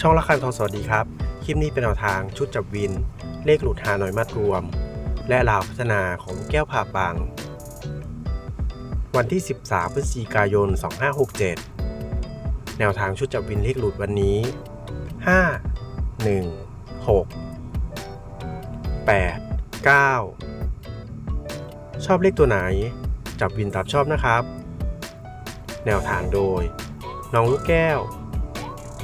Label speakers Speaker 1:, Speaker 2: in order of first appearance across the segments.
Speaker 1: ช่องละคันทองสวัสดีครับ คลิปนี้เป็นแนวทางชุดจับวิน เลขหลุดหาหน่อยมัดรวม และลาวพัฒนาของลูกแก้วผ่าปังวันที่ 13 พฤศจิกายน 2567 แนวทางชุดจับวินเลขหลุดวันนี้ 5 1 6 8 9 ชอบเลขตัวไหน จับวินตามชอบนะครับ แนวทางโดย น้องลูกแก้ว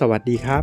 Speaker 1: สวัสดีครับ